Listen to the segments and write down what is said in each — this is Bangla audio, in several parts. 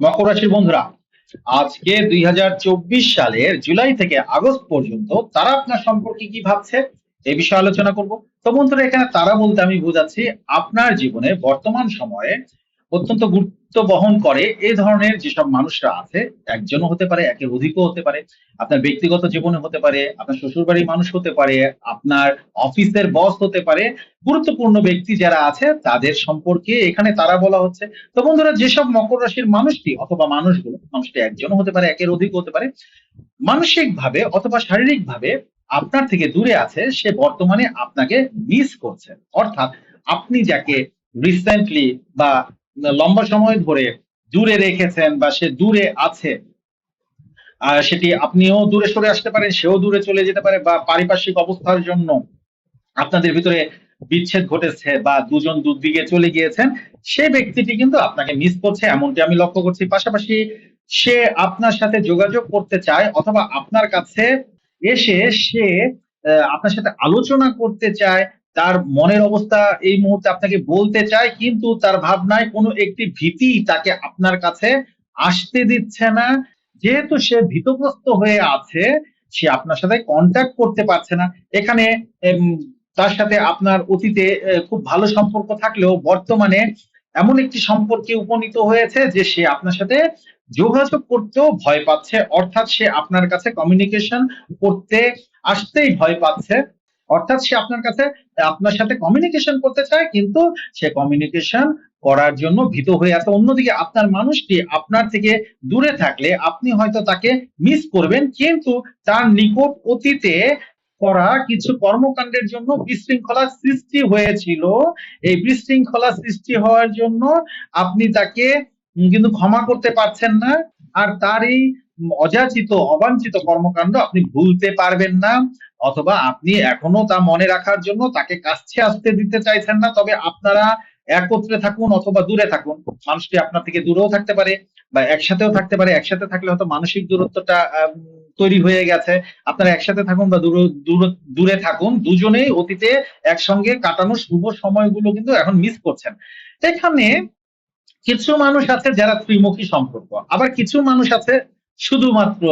মকর রাশির বন্ধুরা, আজকে দুই হাজার চব্বিশ সালের জুলাই থেকে আগস্ট পর্যন্ত তারা আপনার সম্পর্কে কি ভাবছে এ বিষয়ে আলোচনা করব। তো বন্ধুরা, এখানে তারা বলতে আমি বোঝাচ্ছি, আপনার জীবনে বর্তমান সময়ে অত্যন্ত গুরুত্ব বহন করে এ ধরনের যেসব মানুষরা আছে, একজনও হতে পারে, একের অধিকও হতে পারে, আপনার ব্যক্তিগত জীবনে হতে পারে, আপনার শ্বশুরবাড়ির মানুষ হতে পারে, আপনার অফিসের বস হতে পারে, গুরুত্বপূর্ণ ব্যক্তি যারা আছে, তাদের সম্পর্কে এখানে তারা বলা হচ্ছে। তো বন্ধুরা, যেসব মকর রাশির মানুষটি অথবা মানুষগুলো, মানুষটি একজনও হতে পারে, একের অধিক হতে পারে মানসিক ভাবে অথবা শারীরিক ভাবে আপনার থেকে দূরে আছে, সে বর্তমানে আপনাকে মিস করছে। অর্থাৎ আপনি যাকে রিসেন্টলি বা লম্বা সময় ধরে দূরে রেখেছেন বা সে দূরে আছে সেটি আপনিও দূরে সরে আসতে পারেন, সেও দূরে চলে যেতে পারে বা পারিপার্শ্বিক অবস্থার জন্য আপনাদের ভিতরে বিচ্ছেদ ঘটেছে বা দুজন দুদিকে চলে গিয়েছেন, সে ব্যক্তিটি কিন্তু আপনাকে মিস করছে, এমনটি আমি লক্ষ্য করছি। পাশাপাশি সে আপনার সাথে যোগাযোগ করতে চায় অথবা আপনার কাছে এসে সে আপনার সাথে আলোচনা করতে চায় তার মনের অবস্থা এই মুহূর্তে আপনাকে বলতে চায় কিন্তু তার ভাবনায় কোনো একটি ভীতি তাকে আপনার কাছে আসতে দিচ্ছে না। যেহেতু সে ভীতগ্রস্ত হয়ে আছে, সে আপনার সাথে কন্ট্যাক্ট করতে পারছে না। এখানে তার সাথে আপনার অতীতে খুব ভালো সম্পর্ক থাকলেও বর্তমানে এমন একটি সম্পর্কে উপনীত হয়েছে যে সে আপনার সাথে যোগাযোগ করতেও ভয় পাচ্ছে। অর্থাৎ সে আপনার কাছে কমিউনিকেশন করতে আসতেই ভয় পাচ্ছে। অর্থাৎ সে আপনার কাছে, আপনার সাথে কমিউনিকেশন করতে চায়, কিন্তু সে কমিউনিকেশন করার জন্য ভীত হয়ে আছে। অন্যদিকে আপনার মানুষটি আপনার থেকে দূরে থাকলে আপনি হয়তো তাকে মিস করবেন, কিন্তু তার নিকট অতীতে করা কিছু কর্মকাণ্ডের জন্য বিশৃঙ্খলা সৃষ্টি হয়েছিল। এই বিশৃঙ্খলা সৃষ্টি হওয়ার জন্য আপনি তাকে কিন্তু ক্ষমা করতে পারছেন না, আর তার এই অযাচিত, অবাঞ্ছিত কর্মকাণ্ড আপনি ভুলতে পারবেন না। অথবা আপনি এখনও তা মনে রাখার জন্য তাকে কাছে আসতে দিতে চাইছেন না, তবে আপনারা একত্রে থাকুন অথবা দূরে থাকুন। মানুষটি আপনার থেকে দূরেও থাকতে পারে বা একসাথেও থাকতে পারে। একসাথে থাকলে হয়তো মানসিক দূরত্বটা তৈরি হয়ে গেছে। আপনারা একসাথে থাকুন বা দূরে থাকুন। দুজনেই অতীতে একসঙ্গে কাটানো শুভ সময়গুলো কিন্তু এখন মিস করছেন। এখানে কিছু মানুষ আছে যারা ত্রিমুখী সম্পর্ক। আবার কিছু মানুষ আছে শুধুমাত্র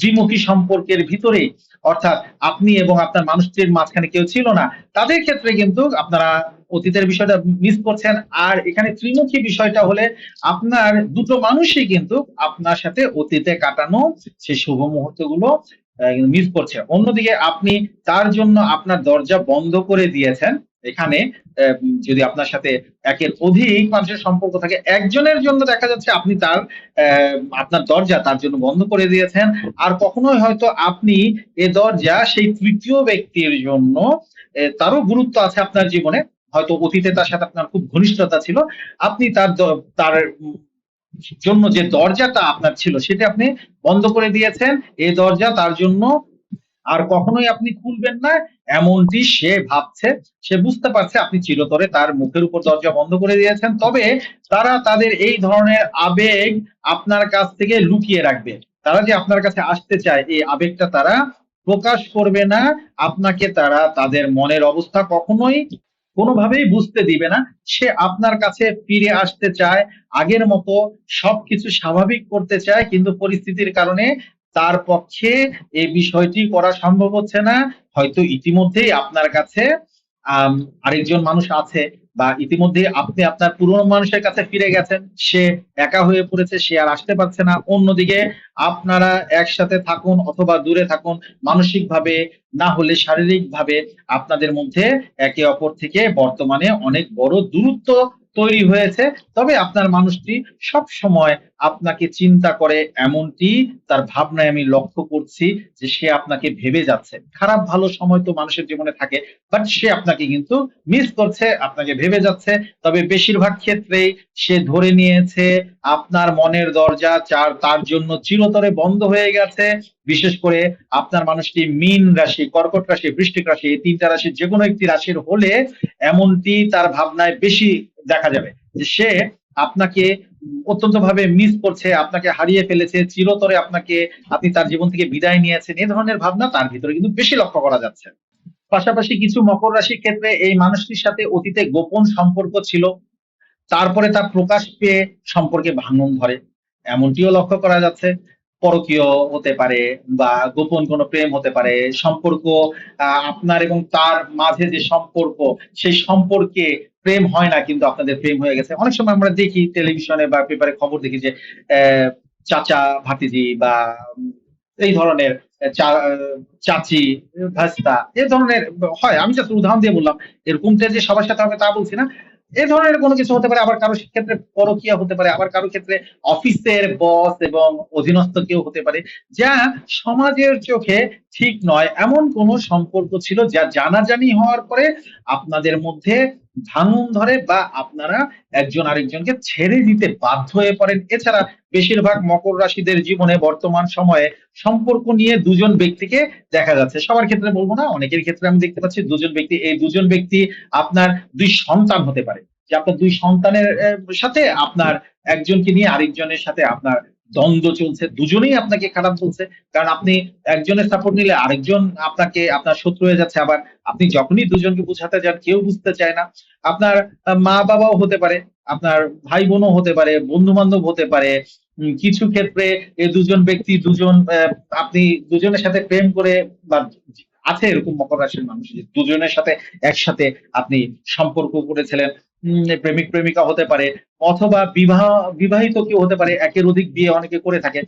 দ্বিমুখী সম্পর্কের ভিতরেই অর্থাৎ আপনি এবং আপনার মানুষটির মাঝখানে কেউ ছিল না, তাদের ক্ষেত্রে কিন্তু আপনারা অতীতের বিষয়টা মিস করছেন। আর এখানে ত্রিমুখী বিষয়টা হলে আপনার দুটো মানুষই কিন্তু আপনার সাথে অতীতে কাটানো সেই শুভ মুহূর্তগুলো মিস করছে। অন্যদিকে আপনি তার জন্য আপনার দরজা বন্ধ করে দিয়েছেন। এখানে যদি আপনার সাথে একের অধিক মানুষের সম্পর্ক থাকে, একজনের জন্য দেখা যাচ্ছে আপনি তার আপনার দরজা তার জন্য বন্ধ করে দিয়েছেন। আর কখনোই হয়তো আপনি এ দরজা সেই তৃতীয় ব্যক্তির জন্য তারও গুরুত্ব আছে আপনার জীবনে। হয়তো অতীতে তার সাথে আপনার খুব ঘনিষ্ঠতা ছিল। আপনি তার তার জন্য যে দরজাটা আপনার ছিল, সেটা আপনি বন্ধ করে দিয়েছেন। এই দরজা তার জন্য। আর কখনোই আপনি খুলবেন না। এমনটি সে ভাবছে, সে বুঝতে পারছে আপনি চিরতরে তার মুখের উপর দরজা বন্ধ করে দিয়েছেন। তবে তারা তাদের এই ধরনের আবেগ আপনার কাছ থেকে লুকিয়ে রাখবে। তারা যে আপনার কাছে আসতে চায়, এই আবেগটা তারা প্রকাশ করবে না। আপনাকে তারা তাদের মনের অবস্থা কখনোই কোনোভাবেই বুঝতে দিবে না। সে আপনার কাছে ফিরে আসতে চায়, আগের মতো সবকিছু স্বাভাবিক করতে চায়, কিন্তু পরিস্থিতির কারণে তার পক্ষে এই বিষয়টি করা সম্ভব হচ্ছে না। হয়তো ইতিমধ্যেই আপনার কাছে আরেকজন মানুষ আছে বা ইতিমধ্যে আপনি আপনার পুরনো মানুষের কাছে ফিরে গেছেন। সে একা হয়ে পড়েছে, সে আর আসতে পারছে না। অন্যদিকে আপনারা একসাথে থাকুন অথবা দূরে থাকুন। মানসিক ভাবে না হলে শারীরিক ভাবে আপনাদের মধ্যে একে অপর থেকে বর্তমানে অনেক বড় দূরত্ব তৈরি হয়েছে। তবে আপনার মানুষটি সব সময় আপনাকে চিন্তা করে এমনটি, তার ভাবনায় আমি লক্ষ্য করছি যে সে আপনাকে ভেবে যাচ্ছে। খারাপ ভালো সময় তো মানুষের জীবনে থাকে বাট সে আপনাকে কিন্তু মিস করছে, আপনাকে ভেবে যাচ্ছে। তবে বেশিরভাগ ক্ষেত্রেই সে ধরে নিয়েছে, আপনার মনের দরজা চার, তার জন্য চিরতরে বন্ধ হয়ে গেছে। বিশেষ করে আপনার মানুষটি মিন রাশি, কর্কট রাশি, বৃষ্টিক রাশি, এই তিনটা রাশি যে কোনো একটি রাশির হলে এমনটি তার ভাবনায় বেশি দেখা যাবে যে সে আপনাকে অত্যন্ত ভাবে মিস করছে, আপনাকে হারিয়ে ফেলেছে, চিরতরে আপনাকে, আপনি তার জীবন থেকে বিদায় নিয়েছেন, এ ধরনের ভাবনা তার ভিতরে কিন্তু বেশি লক্ষ্য করা যাচ্ছে। পাশাপাশি কিছু মকর রাশির ক্ষেত্রে এই মানুষটির সাথে অতীতে গোপন সম্পর্ক ছিল, তারপরে তা প্রকাশ পেয়ে সম্পর্কে ভাঙন ধরে। এমনটিও লক্ষ্য করা যাচ্ছে। পরকীয় হতে পারে বা গোপন কোনো প্রেম হতে পারে, সম্পর্ক আপনার এবং তার মাঝে যে সম্পর্ক, সেই সম্পর্কে প্রেম হয় না কিন্তু আপনাদের প্রেম হয়ে গেছে। অনেক সময় আমরা দেখি টেলিভিশনে বা পেপারে খবর দেখি যে চাচা, ভাতিজি বা এই ধরনের চাচি, ভাস্তা এই ধরনের হয়। আমি জাস্ট উদাহরণ দিয়ে বললাম, এরকমটা যে সবার সাথে হবে তা বলছি না। এ ধরনের কোনো কিছু হতে পারে, আবার কারও ক্ষেত্রে পরকীয়া হতে পারে, আবার কারও ক্ষেত্রে অফিসের বস এবং অধীনস্থ কেউ হতে পারে, যা সমাজের চোখে ঠিক নয়। এমন কোন সম্পর্ক ছিল যা জানাজানি হওয়ার পরে আপনাদের মধ্যে ভাঙন ধরে বা আপনারা একজন আরেকজনকে ছেড়ে দিতে বাধ্য হয়ে পড়েন। এছাড়া বেশিরভাগ মকর রাশিদের জীবনে বর্তমান সময়ে সম্পর্ক নিয়ে দুজন ব্যক্তিকে দেখা যাচ্ছে। সবার ক্ষেত্রে বলব না, অনেকের ক্ষেত্রে আমি দেখতে পাচ্ছি দুজন ব্যক্তি, এই দুজন ব্যক্তি আপনার দুই সন্তান হতে পারে। যে আপনার দুই সন্তানের সাথে আপনার একজনকে নিয়ে আরেকজনের সাথে আপনার দ্বন্দ্ব চলছে, দুজনেই আপনাকে খারাপ বলছে, কারণ আপনি একজনের সাপোর্ট নিলে আরেকজন আপনাকে, আপনার শত্রু হয়ে যাচ্ছে আবার। আপনি যখনই দুজনকে বুঝাতে যান, কেউ বুঝতে চায় না। আপনার মা বাবাও হতে পারে, আপনার ভাই বোনও হতে পারে বন্ধু বান্ধব হতে পারে। কিছু ক্ষেত্রে এই দুজন ব্যক্তি, দুজন আপনি দুজনের সাথে প্রেম করে বা আছে এরকম মকর রাশির মানুষ দুজনের সাথে একসাথে আপনি সম্পর্ক করেছিলেন। প্রেমিক প্রেমিকা হতে পারে, অথবা বিবাহ, বিবাহিত কেউ হতে পারে, একের অধিক বিয়ে অনেকে করে থাকে।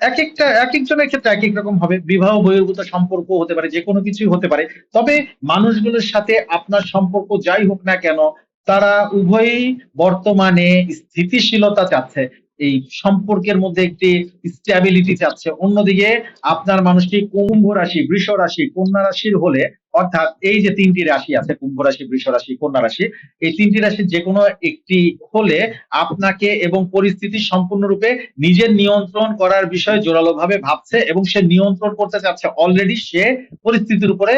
এক একটা, এক একজনের ক্ষেত্রে এক এক রকম হবে। বিবাহ, বহির্ভূত সম্পর্ক হতে পারে, যে কোনো কিছুই হতে পারে। তবে মানুষগুলোর সাথে আপনার সম্পর্ক যাই হোক না কেন, তারা উভয়ই বর্তমানে স্থিতিশীলতা চাচ্ছে। এই সম্পর্কের মধ্যে একটি স্ট্যাবিলিটি চাচ্ছে অন্যদিকে আপনার মানুষটি কুম্ভ রাশি, বৃষ রাশি, কন্যা রাশির হলে, অর্থাৎ এই যে তিনটি রাশি আছে, কুম্ভ রাশি, বৃষ রাশি, কন্যা রাশি, এই তিনটি রাশির যে কোনো একটি হলে আপনাকে এবং পরিস্থিতি সম্পূর্ণরূপে নিজের নিয়ন্ত্রণ করার বিষয়ে জোরালোভাবে ভাবছে এবং সে নিয়ন্ত্রণ করতে চাচ্ছে। অলরেডি সে পরিস্থিতির উপরে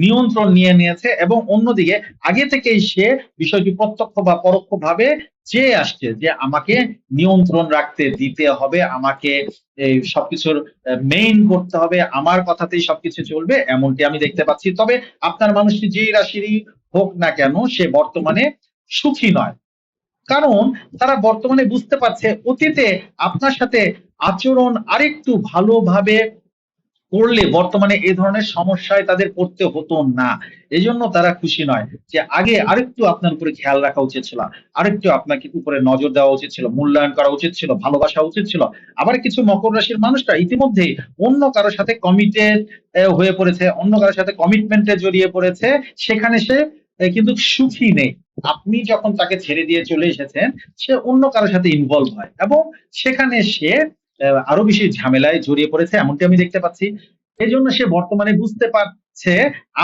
নিয়ন্ত্রণ নিয়ে নিয়েছে এবং অন্যদিকে আগে থেকেই সে বিষয়টি প্রত্যক্ষ বা পরোক্ষভাবে চেয়ে আসছে যে আমাকে নিয়ন্ত্রণ রাখতে দিতে হবে, আমাকে সবকিছুর মেইন করতে হবে, আমার কথাতেই সবকিছু চলবে, এমনটি আমি দেখতে পাচ্ছি। তবে আপনার মানুষটি যেই রাশিরই হোক না কেন, সে বর্তমানে সুখী নয়। কারণ তারা বর্তমানে বুঝতে পারছে অতীতে আপনার সাথে আচরণ আরেকটু ভালোভাবে করলে বর্তমানে এই ধরনের সমস্যায় তাদের পড়তে হতো না। এজন্য তারা খুশি নয় যে আগে আরেকটু আপনার উপরে খেয়াল রাখা উচিত ছিল, আরেকটু আপনাকে উপরে নজর দেওয়া উচিত ছিল, মূল্যায়ন করা উচিত ছিল, ভালোবাসা উচিত ছিল। আবার কিছু মকর রাশির মানুষরা ইতিমধ্যেই অন্য কারোর সাথে কমিটেড হয়ে পড়েছে, অন্য কারোর সাথে কমিটমেন্টে জড়িয়ে পড়েছে, সেখানে সে কিন্তু সুখী নেই। আপনি যখন তাকে ছেড়ে দিয়ে চলে এসেছেন, সে অন্য কারোর সাথে ইনভলভ হয় এবং সেখানে সে আরও বেশি ঝামেলায় জড়িয়ে পড়েছে, এমনটি আমি দেখতে পাচ্ছি। এই জন্য সে বর্তমানে বুঝতে পারছে,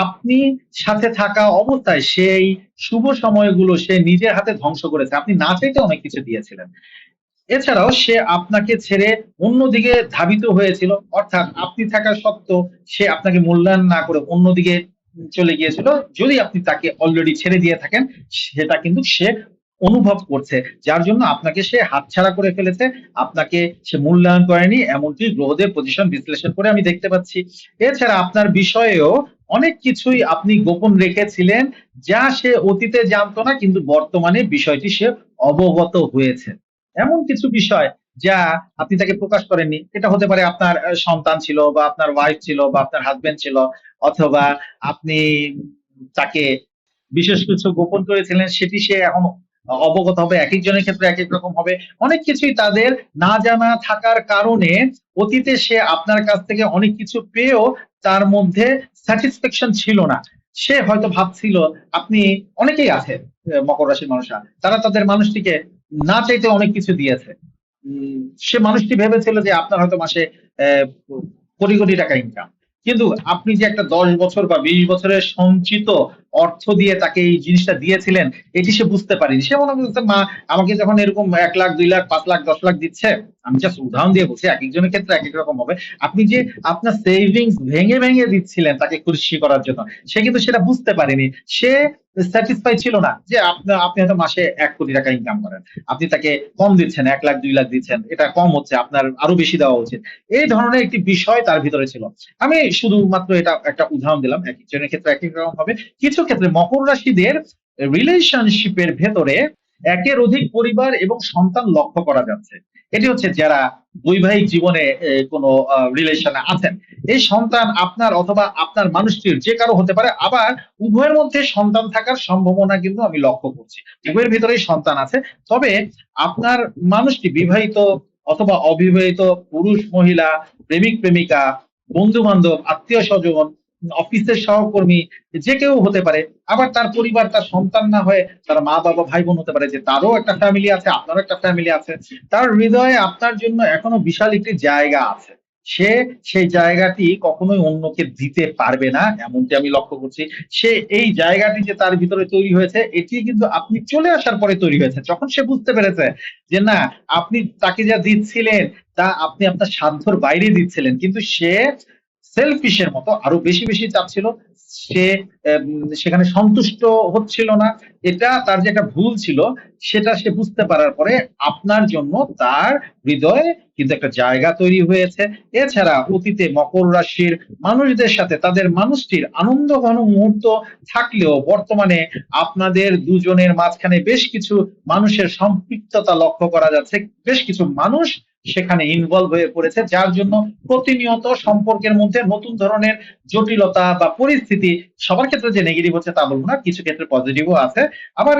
আপনি সাথে থাকা অবস্থায় সেই শুভ সময়গুলো সে নিজের হাতে ধ্বংস করেছে। আপনি না চাইতে অনেক কিছু দিয়েছিলেন। এছাড়াও সে আপনাকে ছেড়ে অন্যদিকে ধাবিত হয়েছিল, অর্থাৎ আপনি থাকা সত্ত্বেও সে আপনাকে মূল্যায়ন না করে অন্যদিকে চলে গিয়েছিল। যদি আপনি তাকে অলরেডি ছেড়ে দিয়ে থাকেন, সেটা কিন্তু সে অনুভব করছে, যার জন্য আপনাকে সে হাতছাড়া করে ফেলেছে, আপনাকে সে মূল্যায়ন করেনি, এমনকি গ্রহদের পজিশন বিশ্লেষণ করে আমি দেখতে পাচ্ছি। এছাড়া আপনার বিষয়েও অনেক কিছুই আপনি গোপন রেখেছিলেন, যা সে অতীতে জানতো না, কিন্তু বর্তমানে বিষয়টি সে অবগত হয়েছে। এমন কিছু বিষয় যা আপনি তাকে প্রকাশ করেননি। এটা হতে পারে আপনার সন্তান ছিল বা আপনার ওয়াইফ ছিল বা আপনার হাজবেন্ড ছিল, অথবা আপনি তাকে বিশেষ কিছু গোপন করেছিলেন, সেটি সে এখন অবগত হবে এক একজনের ক্ষেত্রে এক এক রকম হবে। অনেক কিছুই তাদের না জানা থাকার কারণে অতীতে সে আপনার কাছ থেকে অনেক কিছু পেয়েও তার মধ্যে স্যাটিসফ্যাকশন ছিল না। সে হয়তো ভাবছিল, আপনি অনেকেই আছে মকর রাশির মানুষরা। তারা তাদের মানুষটিকে না চাইতে অনেক কিছু দিয়েছে। সে মানুষটি ভেবেছিল যে আপনার হয়তো মাসে কোটি কোটি টাকা ইনকাম কিন্তু আপনি যে একটা দশ বছর বা বিশ বছরের সঞ্চিত অর্থ দিয়ে তাকে এই জিনিসটা দিয়েছিলেন, এটি সে বুঝতে পারেনি। সে মনে করছে, মা, আমাকে যখন এরকম এক লাখ, দুই লাখ, পাঁচ লাখ, দশ লাখ দিচ্ছে, আমি জাস্ট উদাহরণ দিয়ে বলছি, এক একজনের ক্ষেত্রে এক এক রকম হবে। আপনি যে আপনার সেভিংস ভেঙে ভেঙে দিচ্ছিলেন তাকে খুশি করার জন্য, সে কিন্তু সেটা বুঝতে পারেনি। সে স্যাটিসফাই ছিল না যে আপনার আপনি হয়তো মাসে এক কোটি টাকা ইনকাম করেন। আপনি তাকে কম দিচ্ছেন, এক লাখ, দুই লাখ দিচ্ছেন, এটা কম হচ্ছে, আপনার আরও বেশি দেওয়া উচিত। এই ধরনের একটি বিষয় তার ভিতরে ছিল। আমি শুধুমাত্র এটা একটা উদাহরণ দিলাম, এক একজনের ক্ষেত্রে এক এক রকম হবে। কিছু ক্ষেত্রে মকর রাশিদের রিলেশনশিপের ভেতরে একের অধিক পরিবার এবং সন্তান লক্ষ্য করা যাচ্ছে। এটি হচ্ছে যারা বৈবাহিক জীবনে কোনো রিলেশনে আছেন। এই সন্তান আপনার অথবা আপনার মানুষটির যে কারও হতে পারে, আবার উভয়ের মধ্যে সন্তান থাকার সম্ভাবনা কিন্তু আমি লক্ষ্য করছি। উভয়ের ভিতরেই সন্তান আছে। তবে আপনার মানুষটি বিবাহিত অথবা অবিবাহিত পুরুষ, মহিলা, প্রেমিক, প্রেমিকা বন্ধু বান্ধব আত্মীয় স্বজন অফিসের সহকর্মী যে কেউ হতে পারে, আবার তার পরিবার, তার সন্তান না হয়ে তার মা বাবা ভাই বোন হতে পারে যে তারও একটা ফ্যামিলি আছে, আপনারও একটা ফ্যামিলি আছে, তার হৃদয়ে আপনার জন্য এখনও বিশাল একটি জায়গা আছে। সে সেই জায়গাটি কখনোই অন্যকে দিতে পারবে না, এমনটি আমি লক্ষ্য করছি। সে এই জায়গাটি যে তার ভিতরে তৈরি হয়েছে, এটি কিন্তু আপনি চলে আসার পরে তৈরি হয়েছে। যখন সে বুঝতে পেরেছে যে না, আপনি তাকে যা দিচ্ছিলেন, তা আপনি আপনার সাধ্যর বাইরে দিচ্ছিলেন, কিন্তু সে সেলফিশের মতো, আরও বেশি বেশি চাচ্ছিল সে সেখানে সন্তুষ্ট হচ্ছিল না। এটা তার যে একটা ভুল ছিল, সেটা সে বুঝতে পারার পরে আপনার জন্য তার হৃদয়ে কিন্তু একটা জায়গা তৈরি হয়েছে। এছাড়া অতীতে মকর রাশির মানুষদের সাথে তাদের মানুষটির আনন্দ ঘন মুহূর্ত থাকলেও বর্তমানে আপনাদের দুজনের মাঝখানে বেশ কিছু মানুষের সম্পৃক্ততা লক্ষ্য করা যাচ্ছে। বেশ কিছু মানুষ সেখানে ইনভলভ হয়ে পড়েছে, যার জন্য প্রতিনিয়ত সম্পর্কের মধ্যে নতুন ধরনের জটিলতা বা পরিস্থিতি সবার ক্ষেত্রে যে নেগেটিভ হচ্ছে তা বলব না, কিছু ক্ষেত্রে পজিটিভও আছে, আবার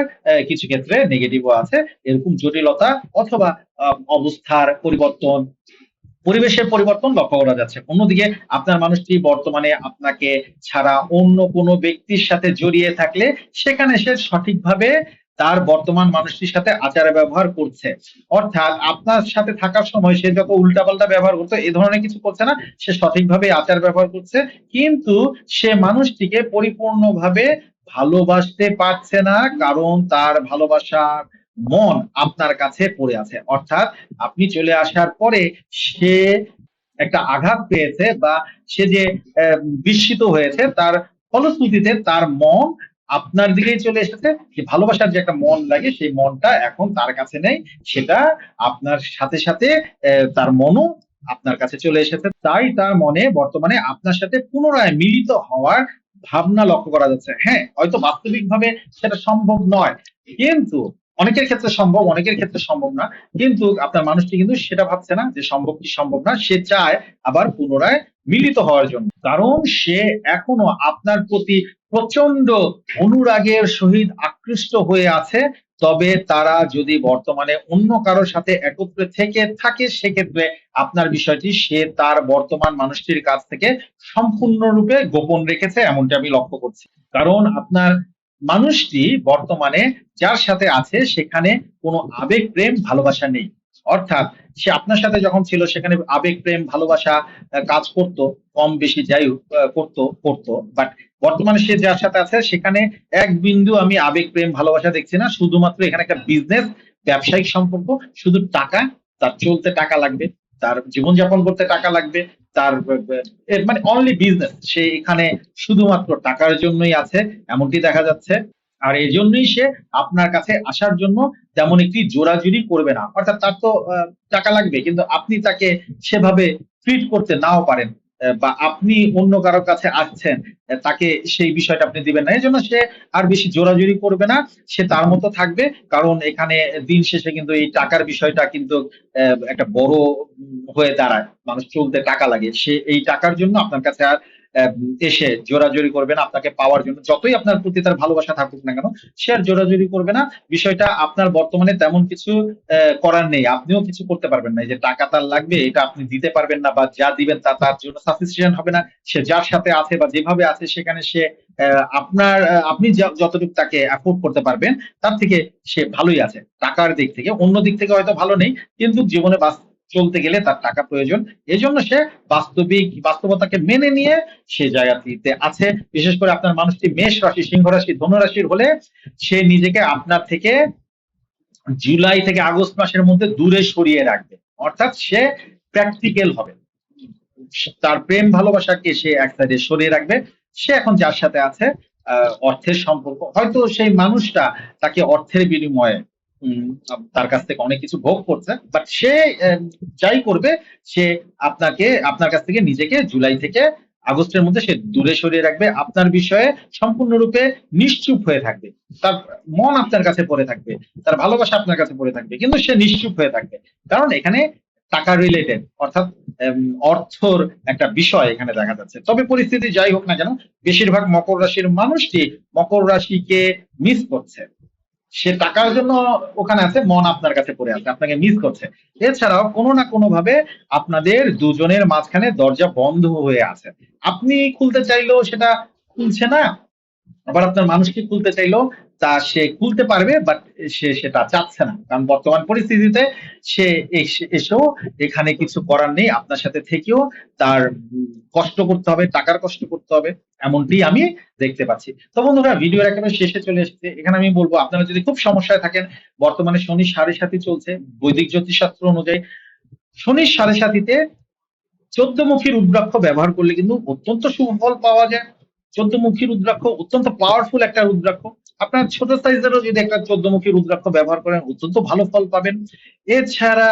কিছু ক্ষেত্রে নেগেটিভও আছে, এরকম জটিলতা অথবা অবস্থার পরিবর্তন, পরিবেশের পরিবর্তন লক্ষ্য করা যাচ্ছে। অন্যদিকে আপনার মানুষটি বর্তমানে আপনাকে ছাড়া অন্য কোনো ব্যক্তির সাথে জড়িয়ে থাকলে সেখানে সে সঠিকভাবে তার বর্তমান মানুষটির সাথে আচার ব্যবহার করছে। অর্থাৎ আপনার সাথে থাকার সময় সে যত উল্টাপাল্টা ব্যবহার করতো, এ ধরনের কিছু করছে না। সে সঠিকভাবে আচার ব্যবহার করছে। কিন্তু সে মানুষটিকে পরিপূর্ণভাবে ভালোবাসতে পারছে না, কারণ তার ভালোবাসার মন আপনার কাছে পড়ে আছে। অর্থাৎ আপনি চলে আসার পরে সে একটা আঘাত পেয়েছে বা সে যে বিস্মিত হয়েছে, তার ফলশ্রুতিতে তার মন আপনার দিকেই চলে এসেছে, যে ভালোবাসার যে একটা মন লাগে, সেই মনটা এখন তার কাছে নেই। সেটা আপনার সাথে সাথে তার মনও আপনার কাছে চলে এসেছে। তাই তার মনে বর্তমানে আপনার সাথে পুনরায় মিলিত হওয়ার ভাবনা লক্ষ্য করা যাচ্ছে। হ্যাঁ হয়তো বাস্তবিকভাবে সেটা সম্ভব নয়, কিন্তু অনেকের ক্ষেত্রে সম্ভব, অনেকের ক্ষেত্রে সম্ভব না। কিন্তু আপনার মানুষটি কিন্তু সেটা ভাবছে না যে সম্ভব কি সম্ভব না, সে চায় আবার পুনরায় মিলিত হওয়ার জন্য। কারণ সে এখনও আপনার প্রতি প্রচণ্ড অনুরাগের সহিত আকৃষ্ট হয়ে আছে। তবে তারা যদি বর্তমানে অন্য কারোর সাথে একত্রে থেকে থাকে, সেক্ষেত্রে আপনার বিষয়টি সে তার বর্তমান মানুষটির কাছ থেকে সম্পূর্ণরূপে গোপন রেখেছে, এমনটা আমি লক্ষ্য করছি। কারণ আপনার মানুষটি বর্তমানে যার সাথে আছে সেখানে কোনো আবেগ, প্রেম, ভালোবাসা নেই। অর্থাৎ সে আপনার সাথে যখন ছিল সেখানে আবেগ, প্রেম, ভালোবাসা কাজ করতো, কম বেশি যাই করতো করতো। বাট বর্তমানে সে যার সাথে আছে সেখানে এক বিন্দু আমি আবেগ, প্রেম, ভালোবাসা দেখছি না। শুধুমাত্র এখানে একটা বিজনেস ব্যবসায়িক সম্পর্ক, শুধু টাকা, তার চলতে টাকা লাগবে, তার জীবনযাপন করতে টাকা লাগবে তার মানে অনলি বিজনেস সে এখানে শুধুমাত্র টাকার জন্যই আছে, এমনটি দেখা যাচ্ছে। আর এই জন্যই সে আপনার কাছে আসার জন্য তেমন একটি জোরাজুরি করবে না। অর্থাৎ তার তো টাকা লাগবে, কিন্তু আপনি তাকে সেভাবে ট্রিট করতে নাও পারেন। বা আপনি অন্য কারোর কাছে আসছেন তাকে সেই বিষয়টা আপনি দিবেন না। এই জন্য সে আর বেশি জোরাজুরি করবে না, সে তার মতো থাকবে। কারণ এখানে দিন শেষে কিন্তু এই টাকার বিষয়টা কিন্তু একটা বড় হয়ে দাঁড়ায়। মানুষ চলতে টাকা লাগে। সে এই টাকার জন্য আপনার কাছে আর এসে জোরাজুরি করবে না, আপনাকে পাওয়ার জন্য। যতই আপনার প্রতি তার ভালোবাসা থাকুক না কেন, সে আর জোরাজুরি করবে না। বিষয়টা আপনার বর্তমানে তেমন কিছু করার নেই। আপনিও কিছু করতে পারবেন না। যে টাকা তার লাগবে, এটা আপনি দিতে পারবেন না বা যা দিবেন তা তার জন্য সাফিসিয়েন্ট হবে না। সে যার সাথে আছে বা যেভাবে আছে, সেখানে সে আপনার আপনি যতটুকু তাকে অ্যাফোর্ড করতে পারবেন, তার থেকে সে ভালোই আছে। টাকার দিক থেকে। অন্য দিক থেকে হয়তো ভালো নেই, কিন্তু জীবনে বাস চলতে গেলে তার টাকা প্রয়োজন। এই জন্য সে বাস্তবিক বাস্তবতাকে মেনে নিয়ে সে জায়গাটিতে আছে। বিশেষ করে আপনার মানুষটি মেষ রাশি, সিংহ রাশি, ধনু রাশির হলে সে নিজেকে আপনার থেকে জুলাই থেকে আগস্ট মাসের মধ্যে দূরে সরিয়ে রাখবে। অর্থাৎ সে প্র্যাকটিক্যাল হবে। তার প্রেম ভালোবাসাকে সে এক সাইডে সরিয়ে রাখবে। সে এখন যার সাথে আছে অর্থের সম্পর্ক। হয়তো সেই মানুষটা তাকে অর্থের বিনিময়ে তার কাছ থেকে অনেক কিছু ভোগ করছে। বাট সে যাই করবে, সে আপনাকে, আপনার কাছ থেকে নিজেকে জুলাই থেকে আগস্টের মধ্যে সে দূরে সরিয়ে রাখবে। আপনার বিষয়ে সম্পূর্ণরূপে নিশ্চুপ হয়ে থাকবে। তার মন আপনার কাছে পড়ে থাকবে। তার ভালোবাসা আপনার কাছে পড়ে থাকবে। কিন্তু সে নিশ্চুপ হয়ে থাকবে। কারণ এখানে টাকা রিলেটেড অর্থাৎ অর্থর একটা বিষয় এখানে দেখা যাচ্ছে। তবে পরিস্থিতি যাই হোক না কেন, বেশিরভাগ মকর রাশির মানুষটি মকর রাশিকে মিস করছে। সে টাকার জন্য ওখানে আছে, মন আপনার কাছে পড়ে আছে, আপনাকে মিস করছে। এছাড়াও কোনো না কোনো ভাবে আপনাদের দুজনের মাঝখানে দরজা বন্ধ হয়ে আছে। আপনি খুলতে চাইলেও সেটা খুলছে না, আবার আপনার মানুষকে খুলতে চাইলেও তা সে খুলতে পারবে বাট সে সেটা চাচ্ছে না। কারণ বর্তমান পরিস্থিতিতে সে এসে- এসেও এখানে কিছু করার নেই। আপনার সাথে থেকেও তার কষ্ট করতে হবে, টাকার কষ্ট করতে হবে, এমনটি আমি দেখতে পাচ্ছি। তো বন্ধুরা, ভিডিওর একেবারে শেষে চলে এসেছে। এখানে আমি বলব, আপনারা যদি খুব সমস্যায় থাকেন, বর্তমানে শনি সাড়ে সাথী চলছে, বৈদিক জ্যোতিষশাস্ত্র অনুযায়ী। শনির সাড়ে সাথীতে চোদ্দমুখী রুদ্রাক্ষ ব্যবহার করলে কিন্তু অত্যন্ত সুফল পাওয়া যায়। চোদ্দমুখী রুদ্রাক্ষ অত্যন্ত পাওয়ারফুল একটা রুদ্রাক্ষ। আপনার ছোট সাইজেরও যদি একটা চোদ্দমুখী রুদ্রাক্ষ ব্যবহার করেন, অত্যন্ত ভালো ফল পাবেন। এছাড়া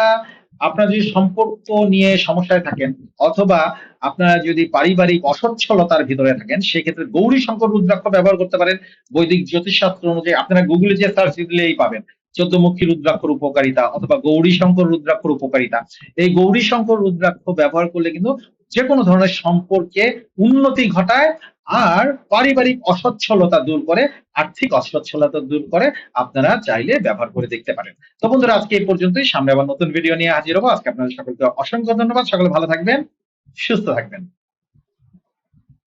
আপনার যদি সম্পর্ক নিয়ে সমস্যায় থাকেন, অথবা আপনারা যদি পারিবারিক অসচ্ছলতার ভিতরে থাকেন, সেক্ষেত্রে গৌরী শঙ্কর রুদ্রাক্ষ ব্যবহার করতে পারেন। বৈদিক জ্যোতিষশাস্ত্র অনুযায়ী আপনারা গুগলে যে সার্চ দিলেই পাবেন। চোদ্দমুখী রুদ্রাক্ষর উপকারিতা অথবা গৌরী শঙ্কর রুদ্রাক্ষর উপকারিতা। এই গৌরী শঙ্কর রুদ্রাক্ষ ব্যবহার করলে কিন্তু যে কোনো ধরনের সম্পর্কে উন্নতি ঘটায়। আর পারিবারিক অসচ্ছলতা দূর করে, আর্থিক অসচ্ছলতা দূর করে আপনারা চাইলে ব্যবহার করে দেখতে পারেন। তো বন্ধুরা, আজকে এই পর্যন্তই। সামনে আবার নতুন ভিডিও নিয়ে হাজির হব। আজকে আপনাদের সকলকে অসংখ্য ধন্যবাদ। সকলে ভালো থাকবেন, সুস্থ থাকবেন।